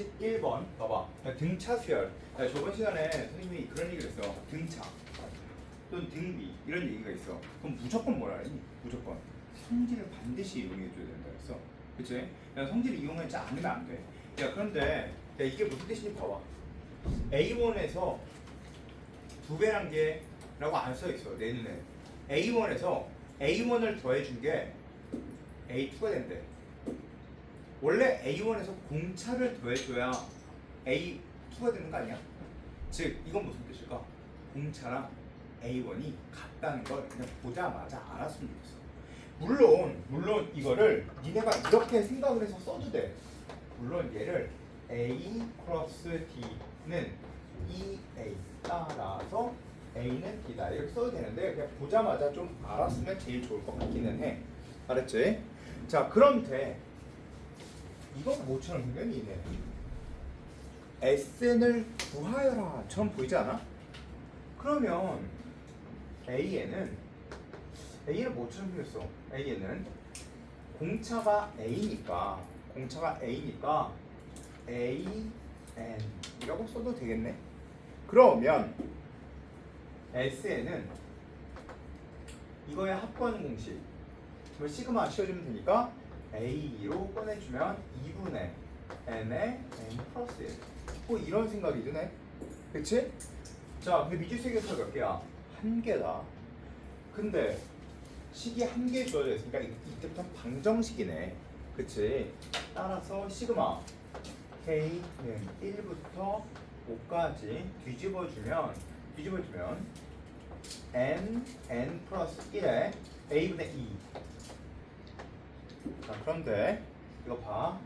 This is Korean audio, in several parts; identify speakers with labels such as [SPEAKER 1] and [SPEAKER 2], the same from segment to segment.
[SPEAKER 1] 11번. 봐봐. 등차 수열. 야, 저번 시간에 선생님이 그런 얘기를 했어. 등차. 또는 등비. 이런 얘기가 있어. 그럼 무조건 뭐라 하니? 무조건. 성질을 반드시 이용해 줘야 된다 했어. 그치? 야, 성질을 이용하지 않으면 안돼 야 그런데 야, 이게 무슨 뜻인지 봐봐. A1에서 두 배란 게 라고 안 써 있어 내 눈에. A1에서 A1을 더해준 게 A2가 된대 원래 A1에서 공차를 더해줘야 A2가 되는 거 아니야? 즉 이건 무슨 뜻일까? 공차랑 A1이 같다는 걸 그냥 보자마자 알았으면 좋겠어. 물론 물론 이거를 니네가 이렇게 생각을 해서 써도 돼. 물론 얘를 A 크로스 D는 2A 따라서 A는 D다 이렇게 써도 되는데 그냥 보자마자 좀 알았으면 제일 좋을 것 같기는 해. 알았지? 자 돼. 이건 뭐처럼 생겼니 얘네? SN을 구하여라 처럼 보이지 않아? 그러면 A에는 A는 뭐처럼 생겼어? A에는 공차가 A니까 공차가 A니까 A N 이라고 써도 되겠네. 그러면 SN은 이거의 합권 공식 그럼 시그마 씌워주면 되니까 A로 꺼내주면 2분의 N의 N 플러스 1. 뭐 이런 생각이 드네. 그치? 자, 근데 미지수의 몇 개야? 한 개다. 근데 식이 한 개 주어져 있으니까 이- 이때부터 방정식이네. 그치? 따라서 시그마 K는 1부터 5까지 뒤집어주면 뒤집어주면 N, N 플러스 1에 A분의 2 자 그런데 이거 봐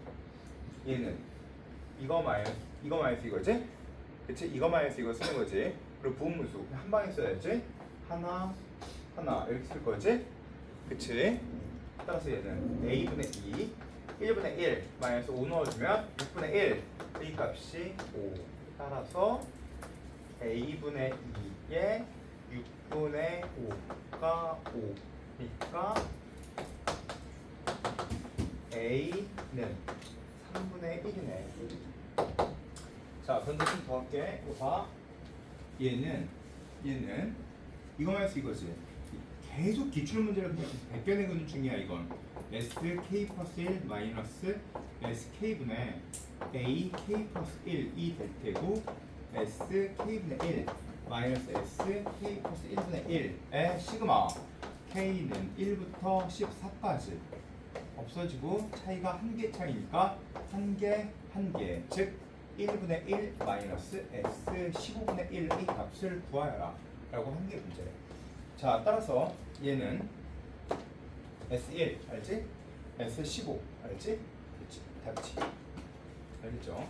[SPEAKER 1] 얘는 이거 마이너스 이거 마이너스 이거지? 그치? 이거 마이너스 이거 쓰는 거지 그리고 부분문수 한 방에 써야지 하나 하나 이렇게 쓸 거지? 그치? 따라서 얘는 a분의 2 1분의 1 마이너스 5 넣어주면 6분의 1 이 값이 5 따라서 a분의 2에 6분의 5가 5니까 A는 3분의 1이네. 자, 그런데 좀 더 할게. 이거 봐. 얘는, 얘는, 이거만 해서 이거지. 계속 기출 문제를 그냥 베껴내는 중이야, 이건. SK 플러스 1 마이너스 SK분의 AK 플러스 1이 될 테고, SK분의 1 마이너스 SK 플러스 1분의 1의 시그마 K는 1부터 14까지 없어지고 차이가 한 개 차이니까 한 개, 한 개, 즉 1분의 1 마이너스 S 15분의 1의 값을 구하여라 라고 한 게 문제예요. 자, 따라서 얘는 S1 알지? S15 알지? 그렇지. 답지. 알겠죠?